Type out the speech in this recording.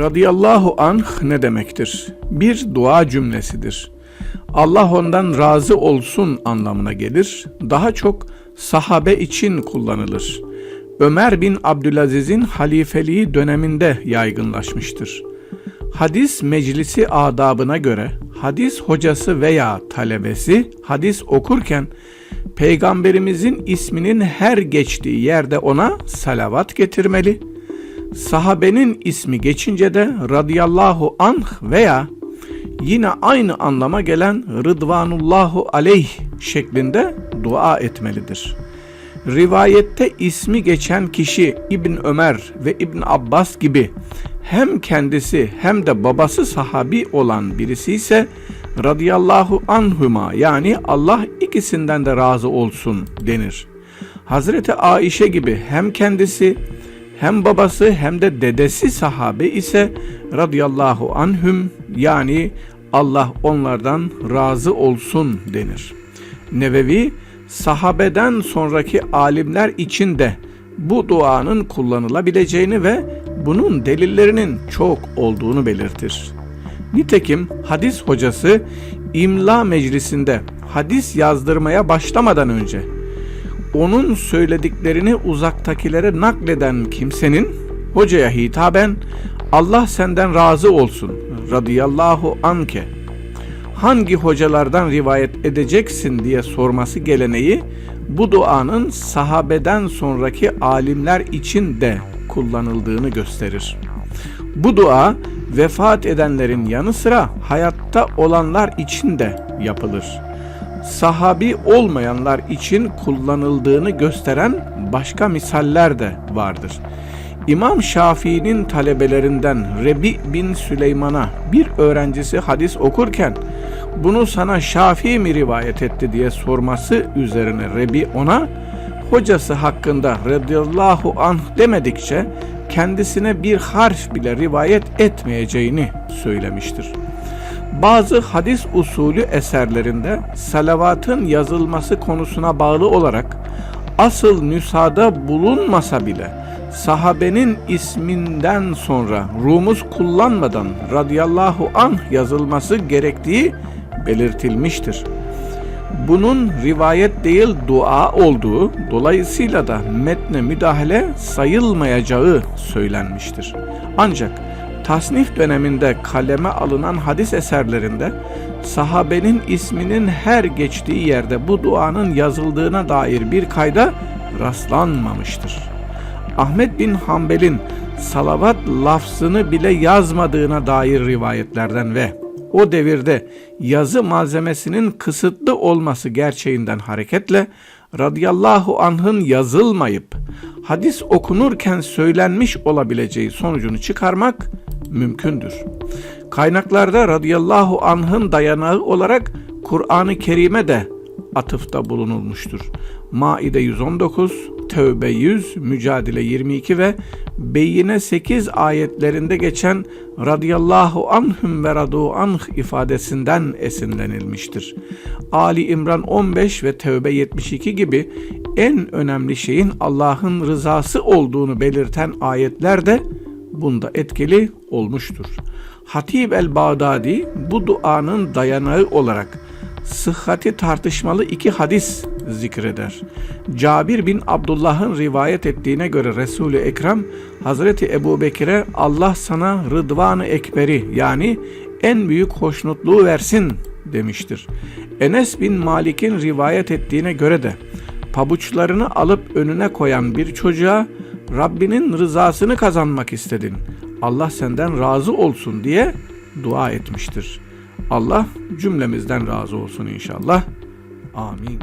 Radiyallahu anh ne demektir? Bir dua cümlesidir. Allah ondan razı olsun anlamına gelir. Daha çok sahabe için kullanılır. Ömer bin Abdülaziz'in halifeliği döneminde yaygınlaşmıştır. Hadis meclisi adabına göre hadis hocası veya talebesi hadis okurken peygamberimizin isminin her geçtiği yerde ona salavat getirmeli. Sahabenin ismi geçince de radıyallahu anh veya yine aynı anlama gelen rıdvanullahu aleyh şeklinde dua etmelidir. Rivayette ismi geçen kişi İbn Ömer ve İbn Abbas gibi hem kendisi hem de babası sahabi olan birisi ise radıyallahu anhuma yani Allah ikisinden de razı olsun denir. Hazreti Aişe gibi hem kendisi hem babası hem de dedesi sahabe ise radıyallahu anhüm yani Allah onlardan razı olsun denir. Nevevi sahabeden sonraki alimler için de bu duanın kullanılabileceğini ve bunun delillerinin çok olduğunu belirtir. Nitekim hadis hocası imla meclisinde hadis yazdırmaya başlamadan önce onun söylediklerini uzaktakilere nakleden kimsenin hocaya hitaben Allah senden razı olsun radıyallahu anke hangi hocalardan rivayet edeceksin diye sorması geleneği bu duanın sahabeden sonraki alimler için de kullanıldığını gösterir. Bu dua vefat edenlerin yanı sıra hayatta olanlar için de yapılır. Sahabi olmayanlar için kullanıldığını gösteren başka misaller de vardır. İmam Şafii'nin talebelerinden Rebi bin Süleyman'a bir öğrencisi hadis okurken bunu sana Şafii mi rivayet etti diye sorması üzerine Rebi ona hocası hakkında radıyallahu anh demedikçe kendisine bir harf bile rivayet etmeyeceğini söylemiştir. Bazı hadis usulü eserlerinde salavatın yazılması konusuna bağlı olarak asıl nüshada bulunmasa bile sahabenin isminden sonra rumuz kullanmadan radıyallahu anh yazılması gerektiği belirtilmiştir. Bunun rivayet değil dua olduğu dolayısıyla da metne müdahale sayılmayacağı söylenmiştir. Ancak tasnif döneminde kaleme alınan hadis eserlerinde sahabenin isminin her geçtiği yerde bu duanın yazıldığına dair bir kayda rastlanmamıştır. Ahmet bin Hanbel'in salavat lafzını bile yazmadığına dair rivayetlerden ve o devirde yazı malzemesinin kısıtlı olması gerçeğinden hareketle radıyallahu anh'ın yazılmayıp hadis okunurken söylenmiş olabileceği sonucunu çıkarmak mümkündür. Kaynaklarda radıyallahu anh'ın dayanağı olarak Kur'an-ı Kerim'e de atıfta bulunulmuştur. Maide 119, Tevbe 100, Mücadele 22 ve Beyyine 8 ayetlerinde geçen radıyallahu anhüm ve radu anh ifadesinden esinlenilmiştir. Ali İmran 15 ve Tevbe 72 gibi en önemli şeyin Allah'ın rızası olduğunu belirten ayetler de bunda etkili olmuştur. Hatib el-Bağdadi bu duanın dayanağı olarak sıhhati tartışmalı iki hadis zikreder. Cabir bin Abdullah'ın rivayet ettiğine göre Resul-i Ekrem Hazreti Ebu Bekir'e Allah sana rıdvanı ekberi yani en büyük hoşnutluğu versin demiştir. Enes bin Malik'in rivayet ettiğine göre de pabuçlarını alıp önüne koyan bir çocuğa Rabbinin rızasını kazanmak istedin. Allah senden razı olsun diye dua etmiştir. Allah cümlemizden razı olsun inşallah. Amin.